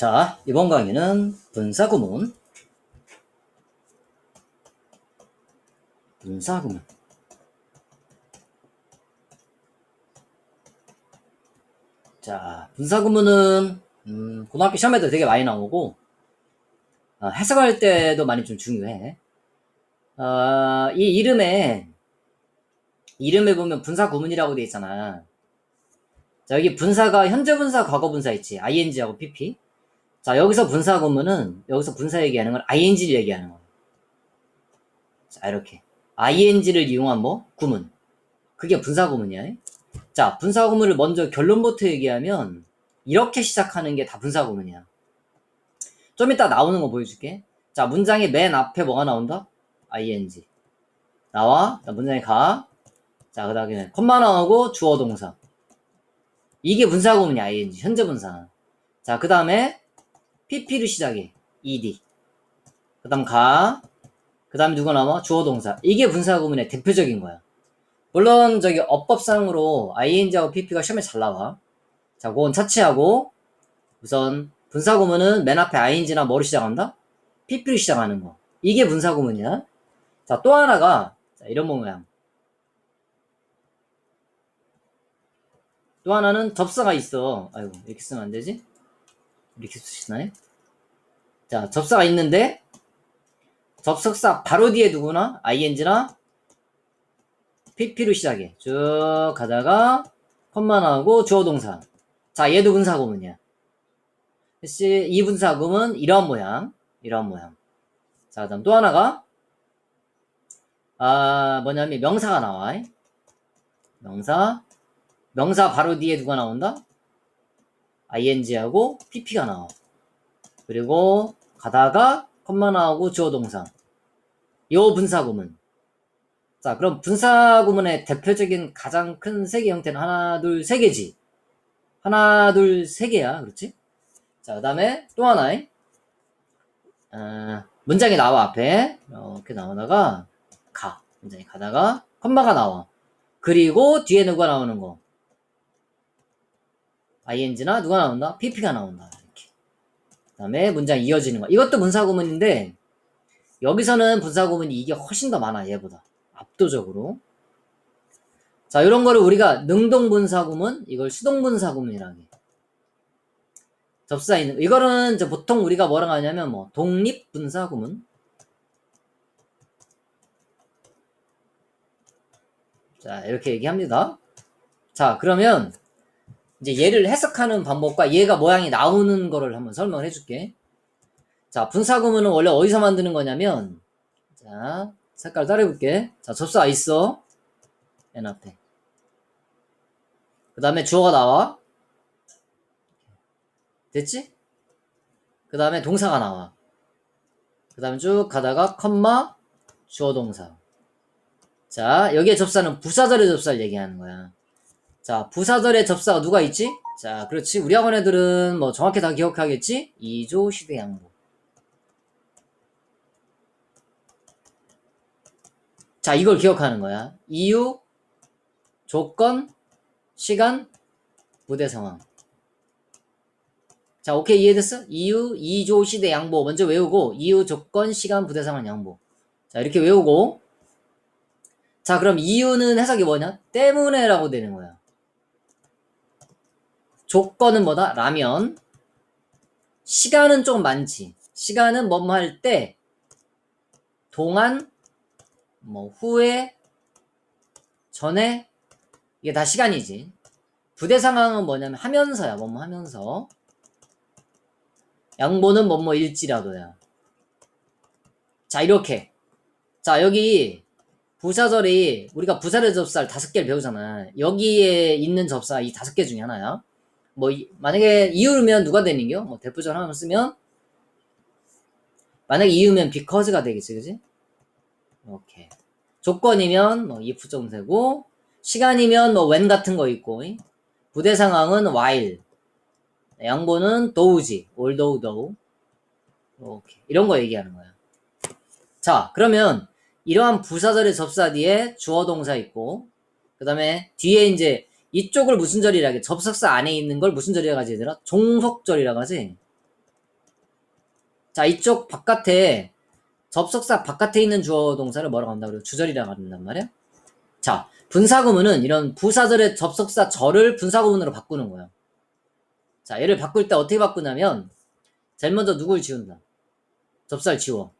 자, 이번 강의는 분사구문. 분사구문. 자, 분사구문은, 음, 고등학교 시험에도 되게 많이 나오고, 어, 해석할 때도 많이 좀 중요해. 어, 이 이름에, 이름에 보면 분사구문이라고 돼 있잖아. 자, 여기 분사가 현재 분사, 과거 분사 있지. ing하고 pp. 자, 여기서 분사 구문은, 여기서 분사 얘기하는 건 ing를 얘기하는 거야. 자, 이렇게. ing를 이용한 뭐? 구문. 그게 분사 구문이야. 자, 분사 구문을 먼저 결론부터 얘기하면, 이렇게 시작하는 게 다 분사 구문이야. 좀 이따 나오는 거 보여줄게. 자, 문장의 맨 앞에 뭐가 나온다? ing. 나와. 자, 문장에 가. 자, 그 다음에 컴마 나오고 주어 동사. 이게 분사 구문이야, ing. 현재 분사. 자, 그 다음에 pp를 시작해. ed. 그 다음 가. 그 다음에 누가 나와? 주어 동사. 이게 분사 구문의 대표적인 거야. 물론 저기 어법상으로 ing하고 pp가 시험에 잘 나와. 자, 그건 차치하고 우선 분사 구문은 맨 앞에 ing나 뭐를 시작한다? pp를 시작하는 거. 이게 분사 구문이야. 자, 또 하나가 자, 이런 모양. 또 하나는 접사가 있어. 아이고, 이렇게 쓰면 안 되지? 이렇게 쓰시나요? 자, 접사가 있는데, 접속사 바로 뒤에 누구나, ing나, pp로 시작해. 쭉 가다가, 나오고, 주어 동사. 자, 얘도 분사구문이야. 혹시 이 분사구문 이런 모양, 이런 모양. 자, 그 다음 또 하나가, 아, 뭐냐면 명사가 나와. 명사. 명사 바로 뒤에 누가 나온다? Ing하고 pp가 나와. 그리고 가다가 컴마 나오고 주어 동사. 요 분사 구문. 자, 그럼 분사 구문의 대표적인 가장 큰 세 개 형태는 하나, 둘, 세 개지. 하나, 둘, 세 개야. 그렇지? 자, 그 다음에 또 하나. 어, 문장이 나와, 앞에. 이렇게 나오다가 가. 문장이 가다가 컴마가 나와. 그리고 뒤에 누가 나오는 거? Ing나 누가 나온다? pp가 나온다. 이렇게. 그 다음에 문장 이어지는 거. 이것도 분사구문인데, 여기서는 분사구문이 이게 훨씬 더 많아, 얘보다. 압도적으로. 자, 이런 거를 우리가 능동분사구문, 이걸 수동분사구문이라고 해. 접사 있는, 거. 이거는 이제 보통 우리가 뭐라고 하냐면, 뭐, 독립분사구문. 자, 이렇게 얘기합니다. 자, 그러면, 이제 얘를 해석하는 방법과 얘가 모양이 나오는 거를 한번 설명을 해줄게. 자, 분사구문은 원래 어디서 만드는 거냐면, 자, 색깔 따라해볼게. 자, 접사 있어. 맨 앞에. 그 다음에 주어가 나와. 됐지? 그 다음에 동사가 나와. 그 다음에 쭉 가다가 컴마 주어 동사. 자, 여기에 접사는 부사절의 접사를 얘기하는 거야. 자, 부사절의 접사가 누가 있지? 자, 그렇지. 우리 학원 애들은 뭐 정확히 다 기억하겠지? 이조 시대 양보. 자, 이걸 기억하는 거야. 이유, 조건, 시간, 무대 상황. 자, 오케이. 이해됐어? 이유, 이조 시대 양보. 먼저 외우고, 이유, 조건, 시간, 부대 상황 양보. 자, 이렇게 외우고. 자, 그럼 이유는 해석이 뭐냐? 때문에라고 되는 거야. 조건은 뭐다? 라면. 시간은 좀 많지. 시간은 뭐뭐 할 때, 동안, 뭐, 후에, 전에, 이게 다 시간이지. 부대 상황은 뭐냐면 하면서야, 뭐뭐 하면서. 양보는 뭐뭐 일지라도야. 자, 이렇게. 자, 여기 부사절이 우리가 부사절 접사를 다섯 개를 배우잖아. 여기에 있는 접사 이 다섯 개 중에 하나야. 뭐 이- 만약에 이유면 누가 되는겨? 뭐 대표절 하나 쓰면 만약에 이유면 because,가 되겠지, 그지? 오케이. 조건이면 뭐 if 정세고 시간이면 뭐 when 같은 거 있고 부대 상황은 while 양보는 do지 although though 오케이. 이런 거 얘기하는 거야. 자, 그러면 이러한 부사절의 접사 뒤에 주어 동사 있고 그 다음에 뒤에 이제 이쪽을 무슨 절이라 해? 접속사 안에 있는 걸 무슨 절이라고 하지 얘들아? 종속절이라고 하지? 자, 이쪽 바깥에 접속사 바깥에 있는 주어 동사를 뭐라고 한다고 그래요? 주절이라고 한단 말이야. 자, 분사구문은 이런 부사절의 접속사 절을 분사구문으로 바꾸는 거야. 자, 얘를 바꿀 때 어떻게 바꾸냐면 제일 먼저 누굴 지운다. 접사를 지워.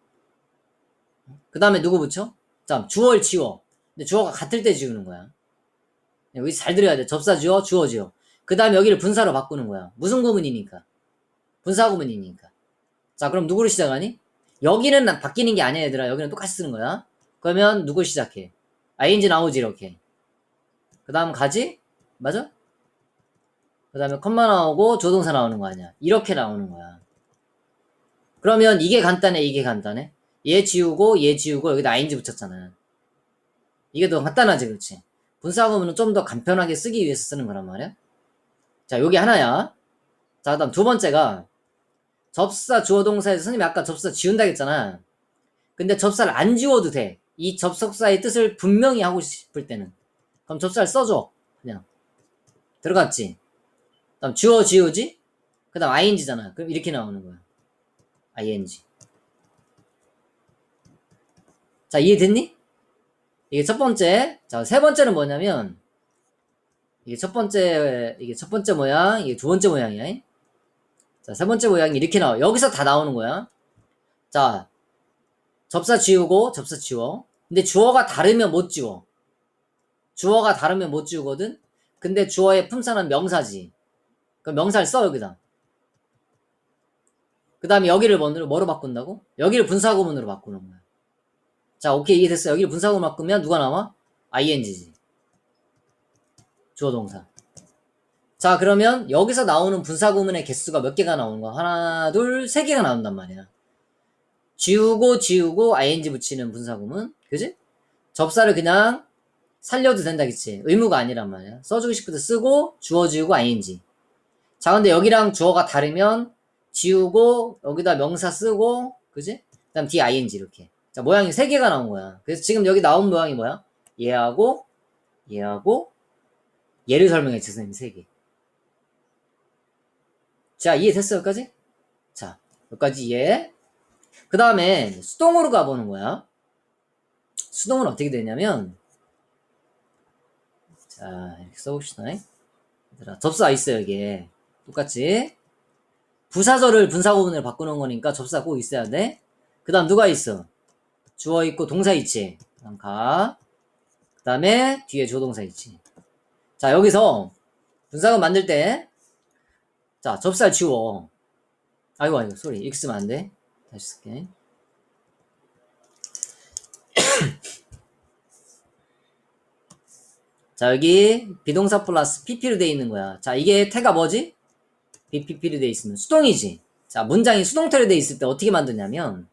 그 다음에 누구 붙여? 자, 주어를 지워. 근데 주어가 같을 때 지우는 거야. 여기 잘 들어야 돼. 접사 지워, 주어 지워. 그 다음에 여기를 분사로 바꾸는 거야. 무슨 구문이니까? 분사 구문이니까. 자, 그럼 누구로 시작하니? 여기는 나- 바뀌는 게 아니야, 얘들아. 여기는 똑같이 쓰는 거야. 그러면 누구 시작해? ing 나오지, 이렇게. 그 다음 가지? 맞아? 그 다음에 컴마 나오고 조동사 나오는 거 아니야. 이렇게 나오는 거야. 그러면 이게 간단해, 이게 간단해? 얘 지우고, 얘 지우고, 여기다 ing 붙였잖아. 이게 더 간단하지, 그렇지? 분사 구문은 좀 더 간편하게 쓰기 위해서 쓰는 거란 말이야. 자, 여기 하나야. 자, 그 다음 두 번째가 접사 주어 동사에서 선생님이 아까 접사 지운다 했잖아. 근데 접사를 안 지워도 돼. 이 접속사의 뜻을 분명히 하고 싶을 때는. 그럼 접사를 써줘. 그냥. 들어갔지? 그 다음 주어 지우지? 그 다음 ing잖아. 그럼 이렇게 나오는 거야. ing. 자, 이해됐니? 이게 첫 번째. 자, 세 번째는 뭐냐면, 이게 첫 번째, 이게 첫 번째 모양, 이게 두 번째 모양이야. 자, 세 번째 모양이 이렇게 나와. 여기서 다 나오는 거야. 자, 접사 지우고, 접사 지워. 근데 주어가 다르면 못 지워. 주어가 다르면 못 지우거든? 근데 주어의 품사는 명사지. 그럼 명사를 써, 여기다. 그 다음에 여기를 뭐로, 뭐로 바꾼다고? 여기를 분사구문으로 바꾸는 거야. 자, 오케이, 이해됐어. 여기를 분사구문 바꾸면 누가 나와? ing지. 주어 동사. 자, 그러면 여기서 나오는 분사구문의 개수가 몇 개가 나오는 거야? 하나, 둘, 세 개가 나온단 말이야. 지우고, 지우고, ing 붙이는 분사구문. 그지? 접사를 그냥 살려도 된다, 그치? 의무가 아니란 말이야. 써주고 때 쓰고, 주어 지우고, ing. 자, 근데 여기랑 주어가 다르면, 지우고, 여기다 명사 쓰고, 그지? 그 다음 뒤에 ing 이렇게. 자, 모양이 세 개가 나온 거야. 그래서 지금 여기 나온 모양이 뭐야? 얘하고, 얘하고, 얘를 설명했지, 선생님, 세 개. 자, 이해됐어, 여기까지? 자, 여기까지 이해. 그 다음에 수동으로 가보는 거야. 수동은 어떻게 되냐면, 자, 이렇게 써봅시다. 얘들아, 접사 있어요, 여기에. 똑같이. 부사절을 분사 구문으로 바꾸는 거니까 접사 꼭 있어야 돼. 그 다음 누가 있어? 주어 있고 동사 있지. 그 다음 가. 그 다음에 뒤에 조동사 있지. 자, 여기서 분사구 만들 때, 자, 접살 지워. 아이고, 아이고, 소리. 쓰면 안 돼. 다시 쓸게. 자, 여기 비동사 플러스 pp로 돼 있는 거야. 자, 이게 태가 뭐지? bpp로 돼 있으면 수동이지. 자, 문장이 수동태로 돼 있을 때 어떻게 만드냐면,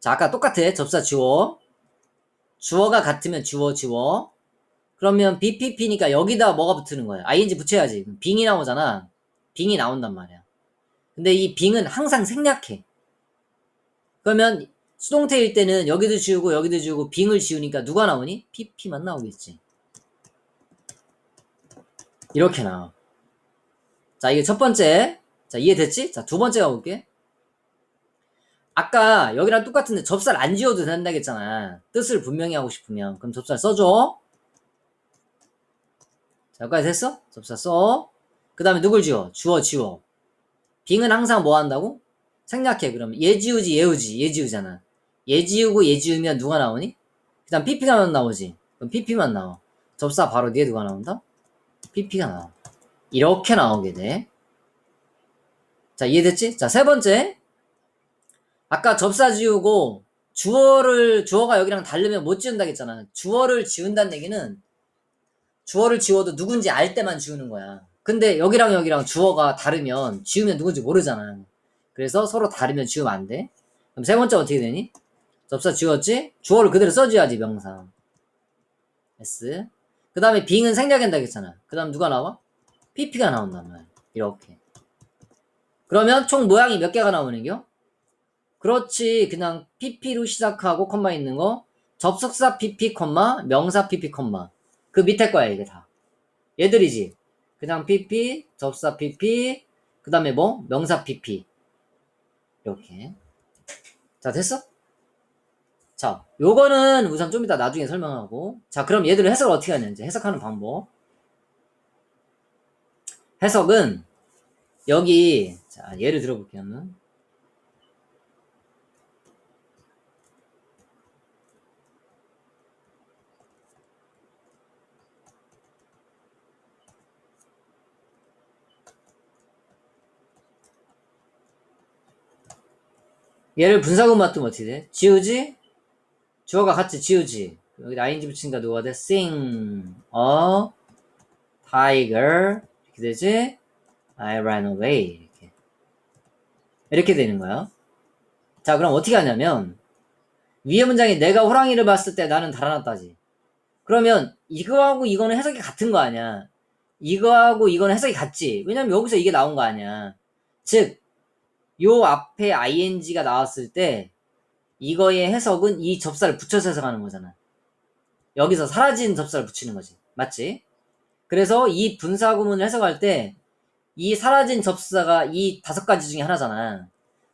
자, 아까 똑같아. 접사 주어. 주어가 같으면 주어, 주어. 그러면 bpp니까 여기다 뭐가 붙는 거야? ing 붙여야지. 빙이 나오잖아. 빙이 나온단 말이야. 근데 이 빙은 항상 생략해. 그러면 수동태일 때는 여기도 지우고 여기도 지우고 빙을 지우니까 누가 나오니? pp만 나오겠지. 이렇게 나와. 자, 이게 첫 번째. 자, 이해됐지? 자, 두 번째 가볼게. 아까 여기랑 똑같은데 접사를 안 지워도 된다 했잖아. 뜻을 분명히 하고 싶으면. 그럼 접사를 써줘. 자, 여기까지 됐어? 접사 써. 그 다음에 누굴 지워? 주어, 지워. 빙은 항상 뭐 한다고? 생략해. 그러면 얘 지우지, 얘 우지, 얘 지우잖아. 얘 지우고 얘 지우면 누가 나오니? 그 다음 pp가 나오지. 그럼 pp만 나와. 접사 바로 뒤에 누가 나온다? pp가 나와. 이렇게 나오게 돼. 자, 이해됐지? 자, 세 번째. 아까 접사 지우고 주어를, 주어가 여기랑 다르면 못 지운다고 했잖아. 주어를 지운다는 얘기는 주어를 지워도 누군지 알 때만 지우는 거야. 근데 여기랑 여기랑 주어가 다르면 지우면 누군지 모르잖아. 그래서 서로 다르면 지우면 안 돼. 그럼 세 번째 어떻게 되니? 접사 지웠지? 주어를 그대로 써줘야지, 명사. S. 그 다음에 빙은 생략한다 했잖아. 그 다음 누가 나와? pp가 나온단 말이야. 이렇게. 그러면 총 모양이 몇 개가 나오는겨? 그렇지. 그냥 pp로 시작하고 컴마 있는 거. 접속사 pp, 컴마, 명사 pp, 컴마. 그 밑에 거야, 이게 다. 얘들이지. 그냥 pp, 접사 pp, 그 다음에 뭐? 명사 pp. 이렇게. 자, 됐어? 자, 요거는 우선 좀 이따 나중에 설명하고. 자, 그럼 얘들을 해석을 어떻게 하는지, 해석하는 방법. 해석은, 여기, 자, 예를 들어볼게요. 얘를 분사구 맞으면 어떻게 돼? 지우지? 주어가 같이 지우지. 여기 ing 붙이니까 누가 돼? sing a tiger 이렇게 되지? I ran away 이렇게 이렇게 되는 거야. 자 그럼 어떻게 하냐면 위에 문장이 내가 호랑이를 봤을 때 나는 달아났다지. 그러면 이거하고 이거는 해석이 같은 거 아니야. 이거하고 이거는 해석이 같지. 왜냐면 여기서 이게 나온 거 아니야. 즉, 요 앞에 ing가 나왔을 때 이거의 해석은 이 접사를 붙여서 해석하는 거잖아. 여기서 사라진 접사를 붙이는 거지. 맞지? 그래서 이 분사 구문을 해석할 때 이 사라진 접사가 이 다섯 가지 중에 하나잖아.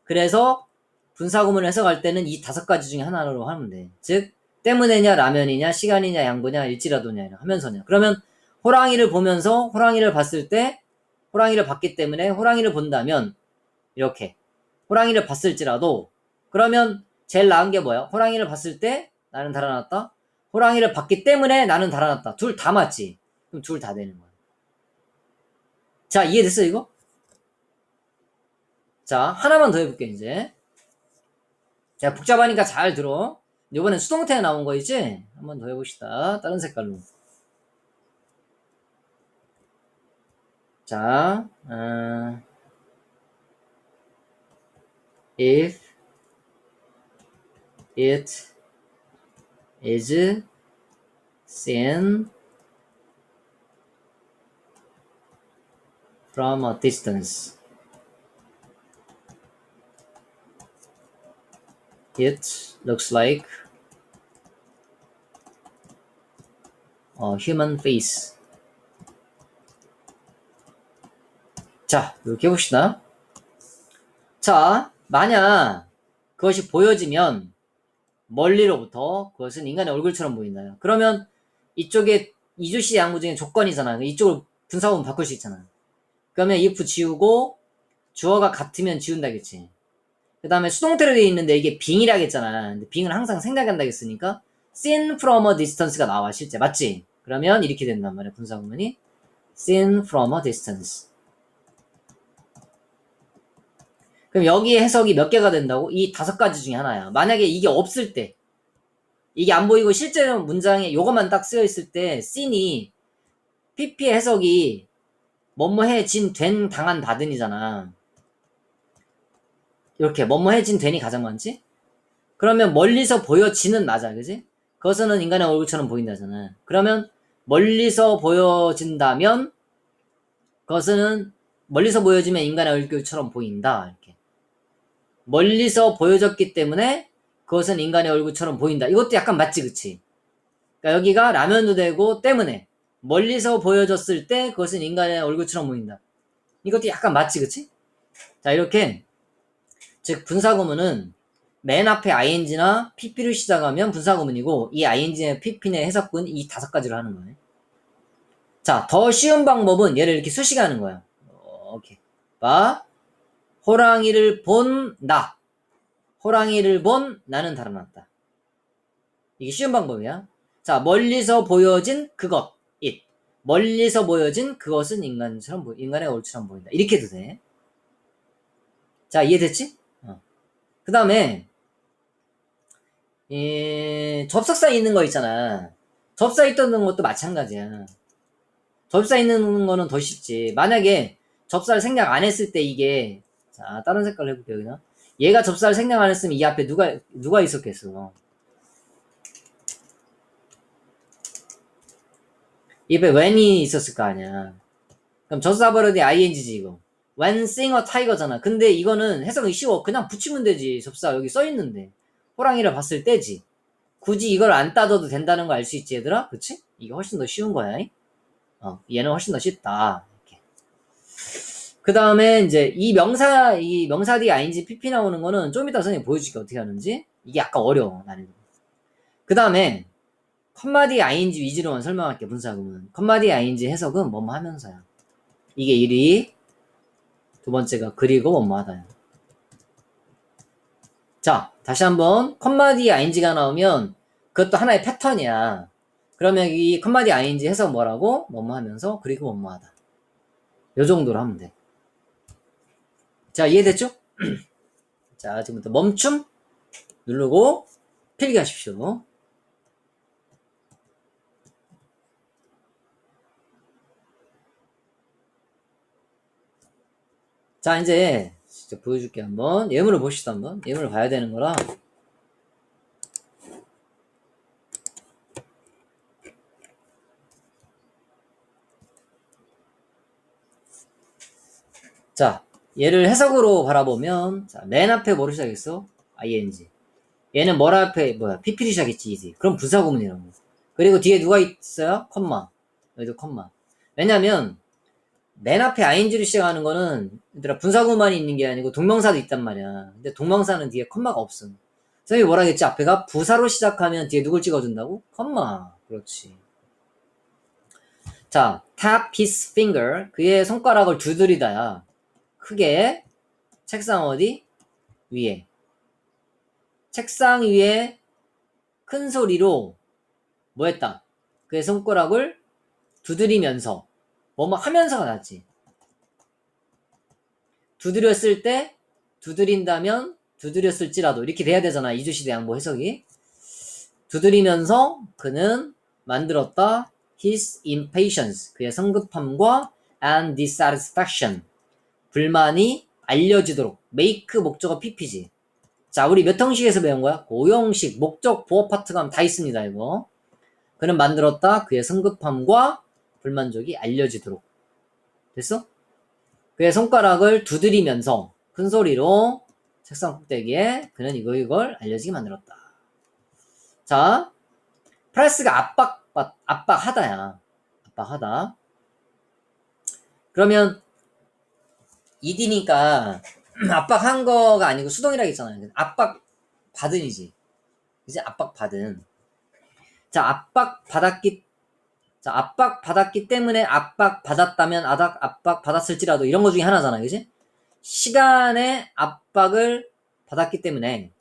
그래서 분사 구문을 해석할 때는 이 다섯 가지 중에 하나로 하면 돼. 즉 때문에냐 라면이냐 시간이냐 양보냐 일지라도냐 하면서냐. 그러면 호랑이를 보면서 호랑이를 봤을 때 호랑이를 봤기 때문에 호랑이를 본다면 이렇게 호랑이를 봤을지라도 그러면 제일 나은 게 뭐야? 호랑이를 봤을 때 나는 달아났다. 호랑이를 봤기 때문에 나는 달아났다. 둘 다 맞지? 그럼 둘 다 되는 거야. 자, 이해됐어, 이거? 자, 하나만 더 해볼게, 이제. 자, 복잡하니까 잘 들어. 이번엔 수동태에 나온 거이지? 한번 더 해봅시다. 다른 색깔로. 자, 어, if it is seen from a distance. It looks like a human face. 자, 이렇게 해봅시다. 자, 만약 그것이 보여지면 멀리로부터 그것은 인간의 얼굴처럼 보인다요. 그러면 이쪽에 이주시 양부 중에 조건이잖아. 이쪽을 분사구문 바꿀 수 있잖아. 그러면 if 지우고 주어가 같으면 지운다겠지. 그 다음에 수동태로 되어 있는데 이게 빙이라겠잖아. 근데 빙은 항상 생략한다겠으니까 seen from a distance가 나와 실제 맞지? 그러면 이렇게 된단 말이야 분사구문이 seen from a distance. 그럼 여기에 해석이 몇 개가 된다고? 이 다섯 가지 중에 하나야. 만약에 이게 없을 때, 이게 안 보이고 실제로 문장에 이것만 딱 쓰여 있을 때, 씬이 PP의 해석이 뭐뭐 해진 된 당한 받은이잖아. 이렇게 뭐뭐 해진 된이 가장 많지? 그러면 멀리서 보여지는 맞아, 그지? 그것은 인간의 얼굴처럼 보인다잖아. 그러면 멀리서 보여진다면 그것은 멀리서 보여지면 인간의 얼굴처럼 보인다. 멀리서 보여졌기 때문에 그것은 인간의 얼굴처럼 보인다. 이것도 약간 맞지, 그치? 그러니까 여기가 라면도 되고 때문에 멀리서 보여졌을 때 그것은 인간의 얼굴처럼 보인다. 이것도 약간 맞지, 그치? 자, 이렇게 즉 분사구문은 맨 앞에 ing나 pp를 시작하면 분사구문이고 이 ing의 pp의 해석은 이 다섯 가지로 하는 거예요. 자, 더 쉬운 방법은 얘를 이렇게 수식에 하는 거야. 오케이. 봐. 호랑이를 본 나. 호랑이를 본 나는 달아났다. 이게 쉬운 방법이야. 자, 멀리서 보여진 그것, it. 멀리서 보여진 그것은 인간처럼 보, 인간의 얼굴처럼 보인다. 이렇게 해도 돼. 자, 이해됐지? 어. 그 다음에, 이, 접속사 있는 거 있잖아. 접사 있던 것도 마찬가지야. 접사 있는 거는 더 쉽지. 만약에 접사를 생략 안 했을 때 이게 자, 다른 색깔로 해볼게요, 그냥. 얘가 접사를 생략 안 했으면 이 앞에 누가, 누가 있었겠어. 이 앞에 when이 있었을 거 아니야. 그럼 접사버릇이 ing지, 이거. when sing a tiger잖아. 근데 이거는 해석이 쉬워. 그냥 붙이면 되지. 접사 여기 써있는데. 호랑이를 봤을 때지. 굳이 이걸 안 따져도 된다는 거 알 수 있지, 얘들아? 그치? 이게 훨씬 더 쉬운 거야. 어, 얘는 훨씬 더 쉽다. 그 다음에 이제 이 명사, 이 명사 뒤에 ing, pp 나오는 거는 좀 이따 선생님 보여줄게 어떻게 하는지. 이게 약간 어려워, 나는. 그 다음에 컴마 뒤에 ing 위주로만 설명할게, 분사구문. 컴마 뒤에 ing 해석은 뭐뭐 하면서야. 이게 1위. 두 번째가 그리고 뭐뭐 하다야. 자, 다시 한번 컴마 뒤에 ing가 나오면 그것도 하나의 패턴이야. 그러면 이 컴마 뒤에 ing 해석 뭐라고? 뭐뭐 하면서 그리고 뭐뭐 하다. 요 정도로 하면 돼. 자, 이해됐죠? 자, 지금부터 멈춤 누르고 필기하십시오. 자, 이제 진짜 보여줄게 한번. 예문을 보시다 한번. 예문을 봐야 되는 거라. 자, 얘를 해석으로 바라보면 자, 맨 앞에 뭐로 시작했어? ing. 얘는 뭘 앞에 뭐야? pp로 시작했지 이지. 그럼 부사구문이라고. 그리고 뒤에 누가 있어요? 컴마. 여기도 컴마. 왜냐면 맨 앞에 ing로 시작하는 거는 얘들아 분사구문만 있는 게 아니고 동명사도 있단 말이야. 근데 동명사는 뒤에 컴마가 없어. 선생님이 뭐라 했지? 앞에가 부사로 시작하면 뒤에 누굴 찍어준다고? 컴마. 그렇지. 자, tap his finger. 그의 손가락을 두드리다야. 크게 책상 어디? 위에. 책상 위에 큰 소리로 뭐 했다? 그의 손가락을 두드리면서 뭐뭐 하면서가 낫지. 두드렸을 때 두드린다면 두드렸을지라도 이렇게 돼야 되잖아. 이주시대 양보 해석이. 두드리면서 그는 만들었다 his impatience 그의 성급함과 and dissatisfaction 불만이 알려지도록 make 목적어 pp지. 자, 우리 몇 형식에서 배운 거야? 고형식, 목적, 보어 파트가 다 있습니다, 이거. 그는 만들었다 그의 성급함과 불만족이 알려지도록. 됐어? 그의 손가락을 두드리면서 큰 소리로 책상 꼭대기에 그는 이거 이걸 알려지게 만들었다. 자, 프레스가 압박, 압박하다야. 압박하다. 그러면 이디니까 압박한 거가 아니고 수동이라 했잖아요. 압박 받은이지. 이제 압박 받은. 자, 압박 받았기 자, 압박 받았기 때문에 압박 받았다면 압박, 압박 받았을지라도 이런 거 중에 하나잖아. 그지? 시간의 압박을 받았기 때문에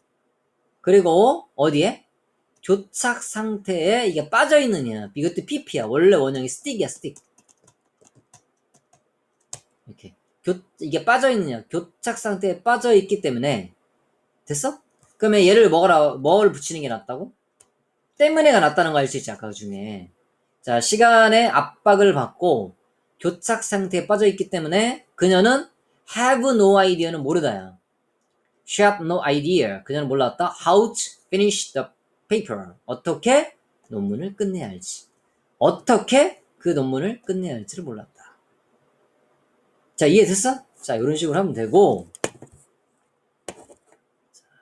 그리고 어디에? 교착 상태에 이게 빠져 있느냐. 이것도 PP야. 원래 원형이 스틱이야, 스틱. 이렇게. 교, 이게 빠져 있느냐. 교착 상태에 빠져 있기 때문에. 됐어? 그러면 얘를 뭐라 뭘 붙이는 게 낫다고? 때문에가 낫다는 거 알 수 있지 아까 그 중에. 자 시간의 압박을 받고 교착 상태에 빠져 있기 때문에 그녀는 have no idea는 모르다야. She had no idea. 그녀는 몰랐다. How to finish the paper. 어떻게 논문을 끝내야 할지. 어떻게 그 논문을 끝내야 할지를 몰랐다 자, 이해됐어? 자, 이런 식으로 하면 되고.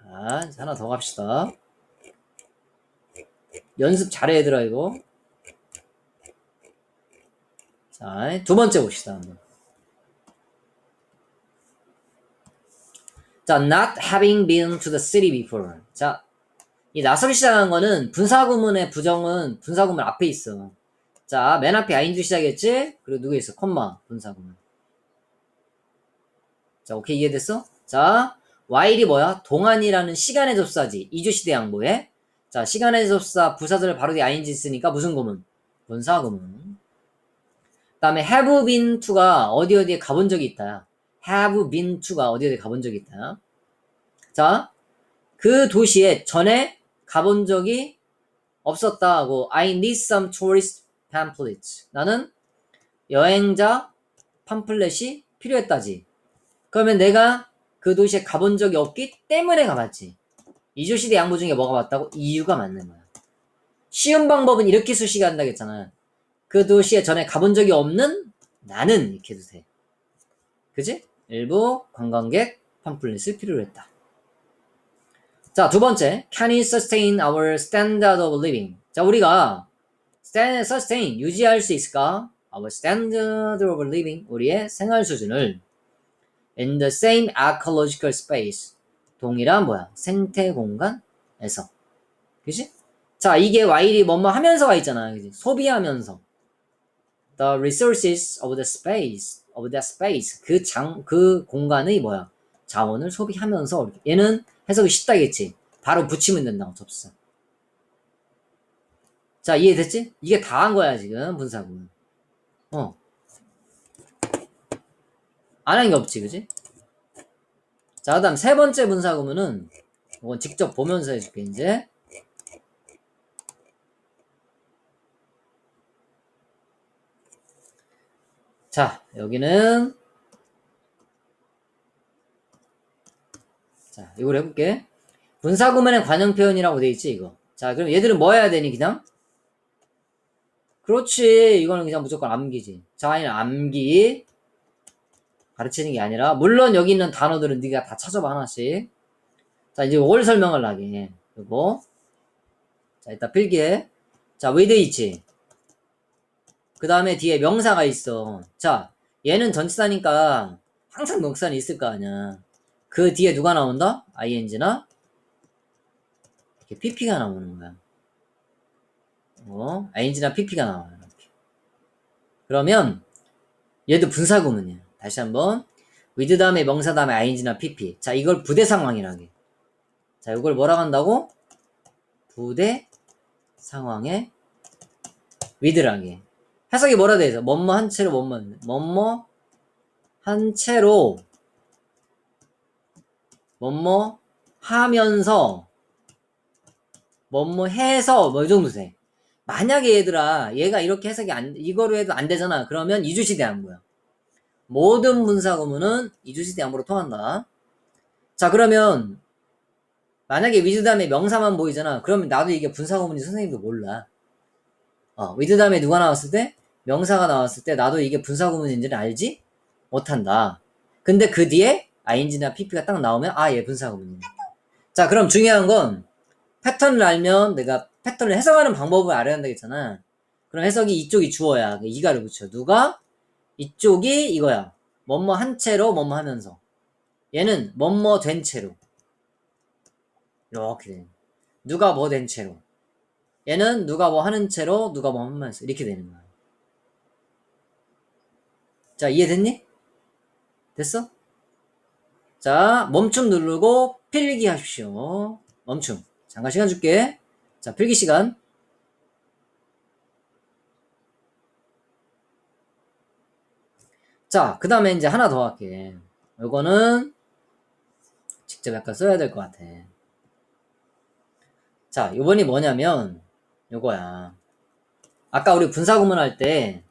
자, 하나 더 갑시다. 연습 잘해, 얘들아, 이거. 자, 두 번째 봅시다, 한번. 자, not having been to the city before. 자, 이 not을 시작한 거는 분사구문의 부정은 분사구문 앞에 있어. 자, 맨 앞에 ing로 시작했지? 그리고 누구 있어? 콤마, 분사구문. 자, 오케이 이해됐어? 자, while이 뭐야? 동안이라는 시간의 접사지. 이주시대 양보에. 자, 시간의 접사 부사절 바로 뒤에 ing 쓰니까 무슨 구문? 분사 구문. 그 다음에 have been to가 어디 어디에 가본 적이 있다. have been to가 어디 어디에 가본 적이 있다. 자, 그 도시에 전에 가본 적이 없었다 하고 I need some tourist pamphlets. 나는 여행자 팜플렛이 필요했다지. 그러면 내가 그 도시에 가본 적이 없기 때문에 가봤지. 이조시대 양보 중에 뭐가 맞다고? 이유가 맞는 거야. 쉬운 방법은 이렇게 수식이 한다고 했잖아. 그 도시에 전에 가본 적이 없는 나는 이렇게 해도 돼. 그지? 일부 관광객 팜플렛을 필요로 했다. 자, 두 번째. Can it sustain our standard of living? 자, 우리가 sustain, 유지할 수 있을까? Our standard of living, 우리의 생활 수준을 in the same ecological space. 동일한 뭐야? 생태 공간에서. 그지? 자, 이게 while이 뭐뭐 하면서가 있잖아. 그지? 소비하면서. The resources of the space, of the space. 그 장, 그 공간의 뭐야? 자원을 소비하면서. 얘는 해석이 쉽다겠지? 바로 붙이면 된다고, 접수. 자, 이해됐지? 이게 다 한 거야, 지금, 분사구문. 어. 안 한 게 없지, 그지? 자, 그 다음 세 번째 분사구문은, 이건 직접 보면서 해줄게, 이제. 자, 여기는, 자, 이걸 해볼게. 분사구문의 관용 표현이라고 돼 있지, 이거. 자, 그럼 얘들은 뭐 해야 되니, 그냥? 그렇지. 이거는 그냥 무조건 암기지. 자, 아니 암기. 가르치는 게 아니라, 물론 여기 있는 단어들은 네가 다 찾아봐, 하나씩. 자, 이제 뭘 설명을 하게. 그리고, 자, 이따 필기해. 자, with 있지. 그 다음에 뒤에 명사가 있어. 자, 얘는 전치사니까 항상 명사는 있을 거 아니야. 그 뒤에 누가 나온다? ing나 이렇게 pp가 나오는 거야. 어, ing나 pp가 나와요. 그러면 얘도 분사구문이야. 다시 한번 with 다음에 명사 다음에 ing나 pp. 자, 이걸 부대 상황이라게. 자, 이걸 뭐라고 한다고? 부대 상황에 with라게. 해석이 뭐라 돼 있어? 뭐뭐 한 채로 뭐뭐 뭐뭐 한 채로 뭐뭐 하면서 뭐뭐 해서 뭐 이 정도 돼. 만약에 얘들아 얘가 이렇게 해석이 안 이거로 해도 안 되잖아. 그러면 이주시 대한 거야. 모든 분사 구문은 이주시 대함으로 통한다. 자 그러면 만약에 위드 다음에 명사만 보이잖아. 그러면 나도 이게 분사 구문인지 선생님도 몰라. 어, 위드 다음에 누가 나왔을 때 명사가 나왔을 때 나도 이게 분사 구문인지는 알지 못한다. 근데 그 뒤에 ing나 pp가 딱 나오면 아 얘 분사 구문이네. 자 그럼 중요한 건 패턴을 알면 내가 패턴을 해석하는 방법을 알아야 한다 했잖아. 그럼 해석이 이쪽이 주어야. 이가를 붙여. 누가? 이쪽이 이거야. 뭐뭐 한 채로 뭐뭐 하면서. 얘는 뭐뭐 된 채로. 이렇게 되는 누가 뭐 된 채로. 얘는 누가 뭐 하는 채로 누가 뭐 하면서 이렇게 되는 거야. 자, 이해됐니? 됐어? 자, 멈춤 누르고 필기 하십시오. 멈춤. 잠깐 시간 줄게. 자, 필기 시간. 자, 그 다음에 이제 하나 더 할게. 요거는 직접 약간 써야 될 것 같아. 자, 요번이 뭐냐면 요거야. 아까 우리 분사구문 할 때,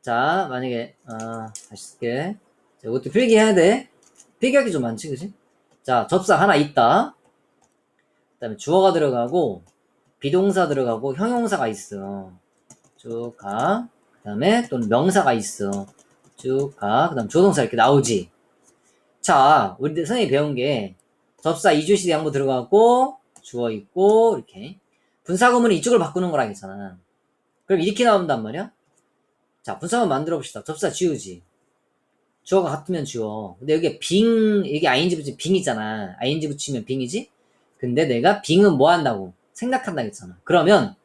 자, 만약에, 아, 다시 쓸게. 자, 이것도 필기해야 돼. 필기하기 좀 많지, 그지? 자, 접사 하나 있다. 그 다음에 주어가 들어가고, 비동사 들어가고, 형용사가 있어. 쭉 가. 그 다음에 또는 명사가 있어. 쭉 가. 그 다음 조동사 이렇게 나오지. 자, 우리 선생님이 배운 게, 접사 이주시 대항부 들어가고, 주어 있고, 이렇게. 분사구문은 이쪽을 바꾸는 거라 했잖아. 그럼 이렇게 나온단 말이야? 자, 분사구문 만들어 봅시다. 접사 지우지. 주어가 같으면 주어. 근데 여기 빙, 여기 ing 붙이면 빙이잖아. ing 붙이면 빙이지? 근데 내가 빙은 뭐 한다고? 생각한다 했잖아. 그러면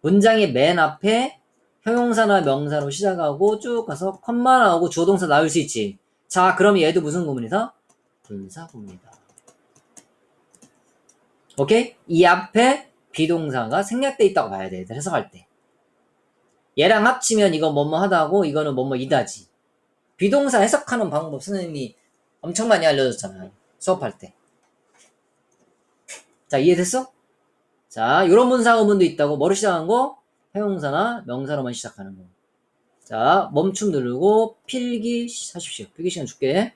문장의 맨 앞에 형용사나 명사로 시작하고 쭉 가서 컴마 나오고 주어 동사 나올 수 있지. 자, 그럼 얘도 무슨 구문이다? 분사구문이다. 오케이? 이 앞에 비동사가 생략돼 있다고 봐야 돼. 해석할 때. 얘랑 합치면 이거 뭐뭐 하다고 이거는 뭐뭐 이다지. 비동사 해석하는 방법 선생님이 엄청 많이 알려줬잖아요. 수업할 때. 자, 이해됐어? 자, 요런 문사 구문도 있다고. 뭐로 시작한 거? 형용사나 명사로만 시작하는 거. 자, 멈춤 누르고 필기 하십시오. 필기 시간 줄게.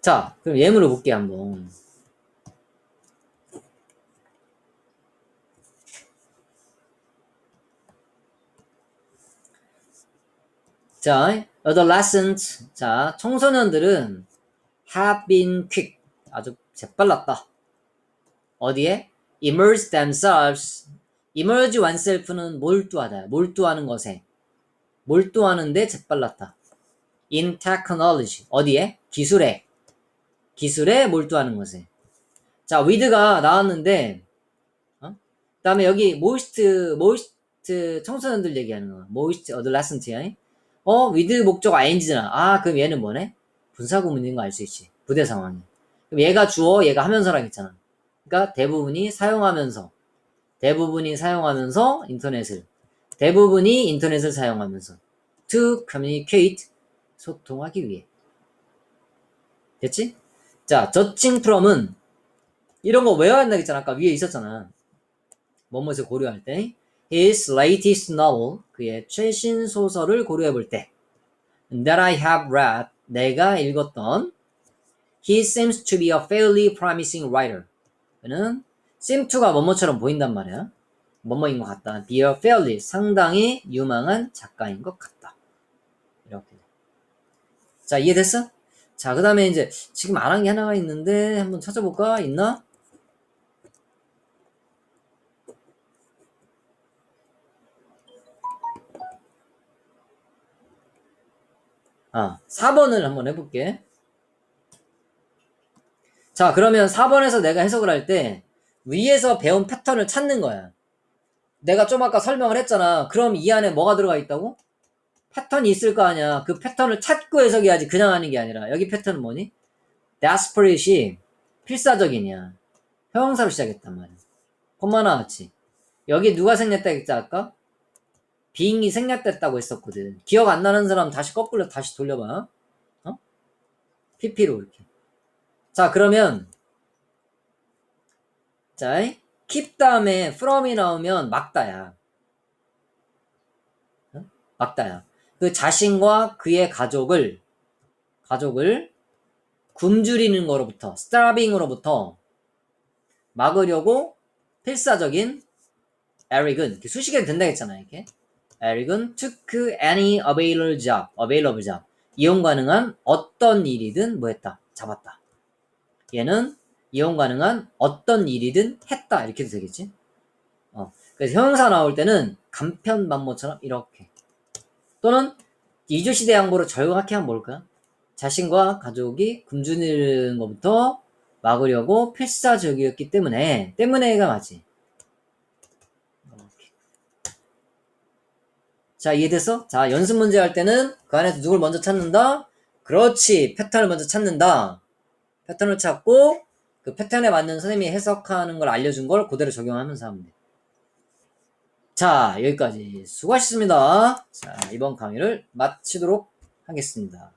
자, 그럼 예문을 볼게 한번. 자, adolescent. 자, 청소년들은 have been quick. 아주 재빨랐다. 어디에? immerse themselves. immerse oneself는 몰두하다. 몰두하는 것에. 몰두하는데 재빨랐다. in technology. 어디에? 기술에. 기술에 몰두하는 것에. 자, with가 나왔는데, 어? 그 다음에 여기 most, most 청소년들 얘기하는 거. most adolescent. 어, with 목적 ing잖아. 아, 그럼 얘는 뭐네? 분사구문인 거 알 수 있지. 부대 상황이. 그럼 얘가 주어, 얘가 하면서랑 있잖아. 그러니까 대부분이 사용하면서, 대부분이 사용하면서 인터넷을, 대부분이 인터넷을 사용하면서 to communicate 소통하기 위해. 됐지? 자, 저칭 프롬은 이런 거 외워야 한다고 했잖아. 아까 위에 있었잖아. 뭐뭐에서 고려할 때. His latest novel, 그의 최신 소설을 고려해 볼 때. That I have read, 내가 읽었던 He seems to be a fairly promising writer. Seem to가 뭐뭐처럼 보인단 말이야. 뭐뭐인 것 같다. be a fairly, 상당히 유망한 작가인 것 같다. 이렇게. 자, 이해됐어? 자, 그 다음에 이제 지금 안 한 게 하나가 있는데 한번 찾아볼까? 있나? 아, 4번을 한번 해볼게. 자, 그러면 4번에서 내가 해석을 할 때 위에서 배운 패턴을 찾는 거야. 내가 좀 아까 설명을 했잖아. 그럼 이 안에 뭐가 들어가 있다고? 패턴이 있을 거 아니야. 그 패턴을 찾고 해석해야지 그냥 하는 게 아니라 여기 패턴은 뭐니? desperate이 필사적이냐. 형용사로 시작했단 말이야. 콤마 나왔지. 여기 누가 생략했다 했지 아까? being이 생략됐다고 했었거든. 기억 안 나는 사람 다시 거꾸로 다시 돌려봐. 어? pp로 이렇게. 자 그러면 자 keep 다음에 from이 나오면 막다야. 어? 막다야. 그 자신과 그의 가족을 가족을 굶주리는 거로부터 starving으로부터 막으려고 필사적인 에릭은 수식에 된다 했잖아요. 이렇게 에릭은 took any available job, available job 이용 가능한 어떤 일이든 뭐 했다 잡았다. 얘는 이용 가능한 어떤 일이든 했다 이렇게 도 되겠지. 어, 그래서 형용사 나올 때는 간편 만모처럼 이렇게 또는 이주시대 양보로 정확히 하면 뭘까? 자신과 가족이 굶주리는 것부터 막으려고 필사적이었기 때문에 때문에가 맞지. 자 이해됐어? 자 연습 문제 할 때는 그 안에서 누굴 먼저 찾는다? 그렇지 패턴을 먼저 찾는다. 패턴을 찾고 그 패턴에 맞는 선생님이 해석하는 걸 알려준 걸 그대로 적용하면서 하면 돼. 자, 여기까지 수고하셨습니다. 자, 이번 강의를 마치도록 하겠습니다.